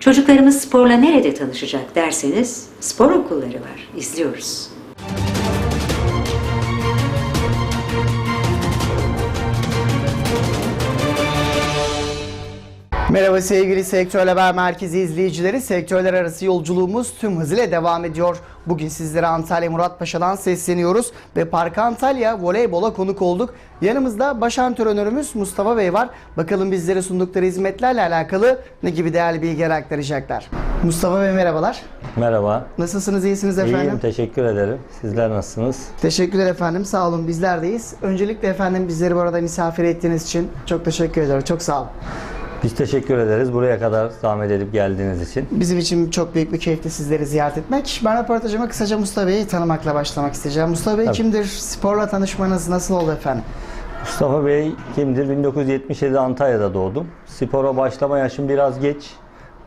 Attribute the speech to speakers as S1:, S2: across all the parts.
S1: Çocuklarımız sporla nerede tanışacak derseniz spor okulları var. İzliyoruz.
S2: Merhaba sevgili Sektör Haber Merkezi izleyicileri. Sektörler arası yolculuğumuz tüm hızıyla devam ediyor. Bugün sizlere Antalya Muratpaşa'dan sesleniyoruz ve Park Antalya voleybola konuk olduk. Yanımızda baş antrenörümüz Mustafa Bey var. Bakalım bizlere sundukları hizmetlerle alakalı ne gibi değerli bilgiler aktaracaklar. Mustafa Bey merhabalar.
S3: Merhaba.
S2: Nasılsınız? iyisiniz efendim?
S3: İyiyim, teşekkür ederim. Sizler nasılsınız?
S2: Teşekkürler efendim. Sağ olun. Bizler deyiz. Öncelikle efendim bizleri bu arada misafir ettiğiniz için çok teşekkür ederim. Çok sağ olun.
S3: Biz teşekkür ederiz buraya kadar zahmet edip geldiğiniz için.
S2: Bizim için çok büyük bir keyifti sizleri ziyaret etmek. Ben röportajıma kısaca Mustafa Bey'i tanımakla başlamak isteyeceğim. Mustafa Bey
S3: Tabii.
S2: kimdir? Sporla tanışmanız nasıl oldu efendim?
S3: Mustafa Bey kimdir? 1977 Antalya'da doğdum. Spora başlama yaşım biraz geç.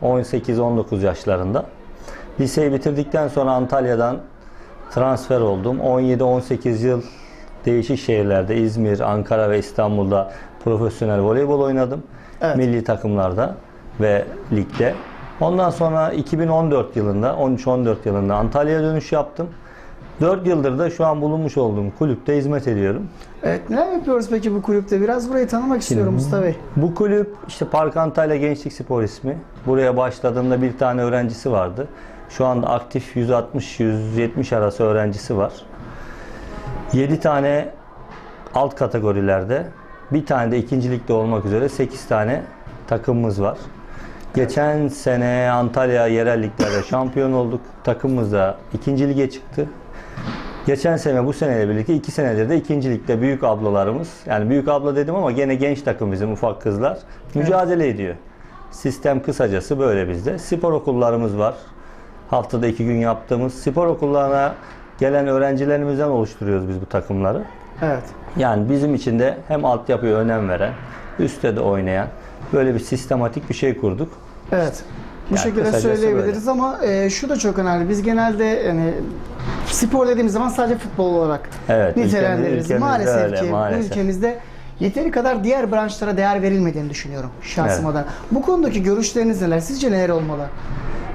S3: 18-19 yaşlarında. Liseyi bitirdikten sonra Antalya'dan transfer oldum. 17-18 yıl değişik şehirlerde İzmir, Ankara ve İstanbul'da profesyonel voleybol oynadım.
S2: Evet.
S3: Milli takımlarda ve ligde. Ondan sonra 2014 yılında, 13-14 yılında Antalya'ya dönüş yaptım. 4 yıldır da şu an bulunmuş olduğum kulüpte hizmet ediyorum.
S2: Evet neler yapıyoruz peki bu kulüpte? Biraz burayı tanımak istiyorum Mustafa Bey.
S3: Bu kulüp işte Park Antalya Gençlik Spor ismi. Buraya başladığımda bir tane öğrencisi vardı. Şu anda aktif 160-170 arası öğrencisi var. 7 tane alt kategorilerde, bir tane de ikincilikte olmak üzere 8 tane takımımız var. Geçen sene Antalya yerel liglerde şampiyon olduk. Takımımız da ikinci lige çıktı. Geçen sene bu seneyle birlikte iki senedir de ikincilikte büyük ablalarımız yani büyük abla dedim ama gene genç takım bizim ufak kızlar mücadele ediyor. Sistem kısacası böyle bizde. Spor okullarımız var. Haftada iki gün yaptığımız spor okullarına gelen öğrencilerimizden oluşturuyoruz biz bu takımları.
S2: Evet.
S3: Yani bizim için de hem altyapıya önem veren, üstte de oynayan böyle bir sistematik bir şey kurduk.
S2: Evet. Bu
S3: Yani
S2: şekilde söyleyebiliriz ama e, şu da çok önemli. Biz genelde yani spor dediğimiz zaman sadece futbol olarak
S3: Evet,
S2: nitelendiririz.
S3: ülkemizde
S2: maalesef
S3: öyle,
S2: ki
S3: maalesef.
S2: ülkemizde yeteri kadar diğer branşlara değer verilmediğini düşünüyorum şahsım
S3: Evet.
S2: adına. Bu konudaki görüşleriniz neler? Sizce neler olmalı?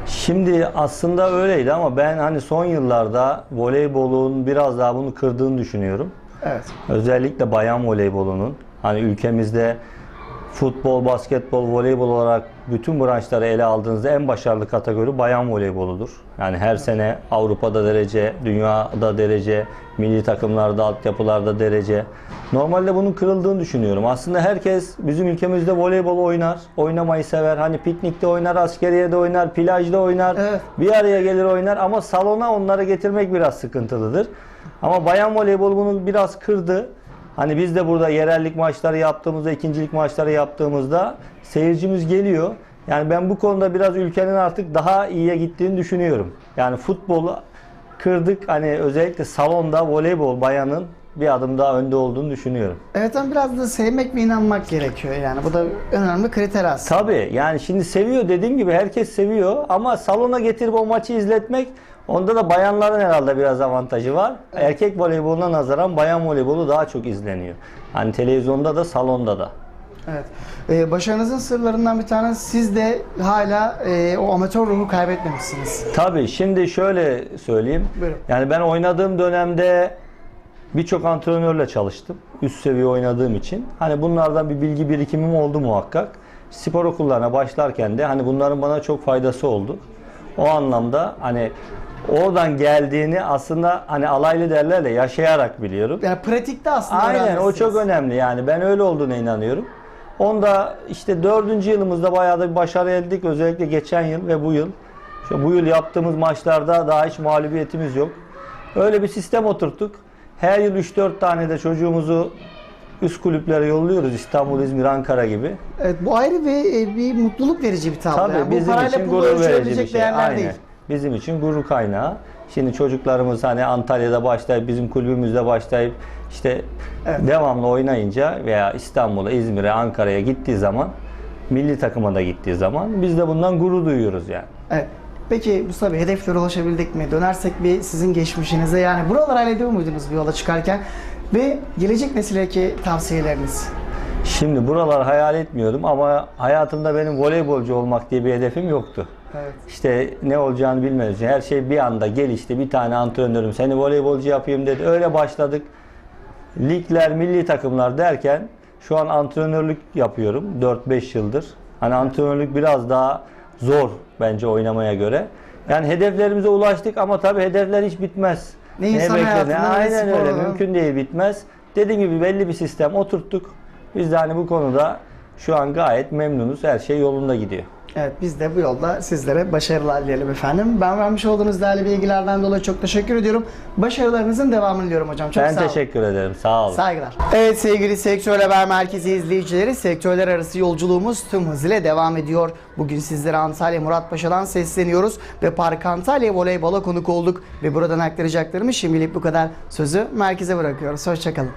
S3: Şimdi aslında öyleydi ama ben hani son yıllarda voleybolun biraz daha bunu kırdığını düşünüyorum.
S2: Evet.
S3: Özellikle bayan voleybolunun hani ülkemizde futbol, basketbol, voleybol olarak bütün branşları ele aldığınızda en başarılı kategori bayan voleyboludur. Yani her sene Avrupa'da derece, dünyada derece, milli takımlarda, altyapılarda derece. Normalde bunun kırıldığını düşünüyorum. Aslında herkes bizim ülkemizde voleybol oynar, oynamayı sever. Hani piknikte oynar, askeriyede oynar, plajda oynar.
S2: Evet.
S3: Bir araya gelir oynar ama salona onları getirmek biraz sıkıntılıdır. Ama bayan voleybol bunu biraz kırdı. Hani biz de burada yerellik maçları yaptığımızda, ikincilik maçları yaptığımızda seyircimiz geliyor. Yani ben bu konuda biraz ülkenin artık daha iyiye gittiğini düşünüyorum. Yani futbolu kırdık. Hani özellikle salonda voleybol bayanın bir adım daha önde olduğunu düşünüyorum.
S2: Evet ama biraz da sevmek ve inanmak gerekiyor yani. Bu da önemli kriter aslında.
S3: Tabii yani şimdi seviyor dediğim gibi herkes seviyor ama salona getirip o maçı izletmek onda da bayanların herhalde biraz avantajı var. Erkek voleyboluna nazaran bayan voleybolu daha çok izleniyor. Hani televizyonda da salonda da.
S2: Evet. Ee, başarınızın sırlarından bir tanesi siz de hala e, o amatör ruhu kaybetmemişsiniz.
S3: Tabii şimdi şöyle söyleyeyim.
S2: Buyurun.
S3: Yani ben oynadığım dönemde birçok antrenörle çalıştım. Üst seviye oynadığım için. Hani bunlardan bir bilgi birikimim oldu muhakkak. Spor okullarına başlarken de hani bunların bana çok faydası oldu. O anlamda hani oradan geldiğini aslında hani alaylı derler de yaşayarak biliyorum.
S2: Yani pratikte aslında
S3: Aynen o çok önemli yani ben öyle olduğuna inanıyorum. Onda işte dördüncü yılımızda bayağı da bir başarı elde ettik özellikle geçen yıl ve bu yıl. Şu bu yıl yaptığımız maçlarda daha hiç mağlubiyetimiz yok. Öyle bir sistem oturttuk. Her yıl 3-4 tane de çocuğumuzu üst kulüplere yolluyoruz İstanbul, İzmir, Ankara gibi.
S2: Evet bu ayrı ve e, bir mutluluk verici bir tablo.
S3: Tabii
S2: Yani bu
S3: bizim
S2: parayla
S3: için gurur verici bir şey. Aynen.
S2: değil.
S3: Bizim için gurur kaynağı. Şimdi çocuklarımız hani Antalya'da başlayıp bizim kulübümüzde başlayıp işte
S2: Evet.
S3: devamlı oynayınca veya İstanbul'a, İzmir'e, Ankara'ya gittiği zaman milli takıma da gittiği zaman biz de bundan gurur duyuyoruz yani.
S2: Evet. Peki Mustafa Bey hedeflere ulaşabildik mi? Dönersek bir sizin geçmişinize yani buralar hallediyor muydunuz bir yola çıkarken? Ve gelecek nesildeki tavsiyeleriniz?
S3: Şimdi buralar hayal etmiyordum ama hayatımda benim voleybolcu olmak diye bir hedefim yoktu.
S2: Evet.
S3: İşte ne olacağını bilmiyoruz. Her şey bir anda gelişti. Bir tane antrenörüm seni voleybolcu yapayım dedi. Öyle başladık. Ligler, milli takımlar derken şu an antrenörlük yapıyorum 4-5 yıldır. Hani antrenörlük biraz daha zor bence oynamaya göre. Yani hedeflerimize ulaştık ama tabii hedefler hiç bitmez.
S2: Ne ne
S3: Aynen
S2: spor
S3: öyle.
S2: olan.
S3: Mümkün değil bitmez. Dediğim gibi belli bir sistem oturttuk. Biz de hani bu konuda şu an gayet memnunuz. Her şey yolunda gidiyor.
S2: Evet biz de bu yolda sizlere başarılar dileyelim efendim. Ben vermiş olduğunuz değerli bilgilerden dolayı çok teşekkür ediyorum. Başarılarınızın devamını diliyorum hocam. Çok
S3: ben
S2: sağ olun.
S3: teşekkür ederim. Sağ olun.
S2: Saygılar. Evet sevgili Sektör Haber Merkezi izleyicileri, sektörler arası yolculuğumuz tüm hızıyla devam ediyor. Bugün sizlere Antalya Muratpaşa'dan sesleniyoruz ve Park Antalya voleybola konuk olduk. Ve buradan aktaracaklarımız şimdilik bu kadar. Sözü merkeze bırakıyoruz. Hoşçakalın.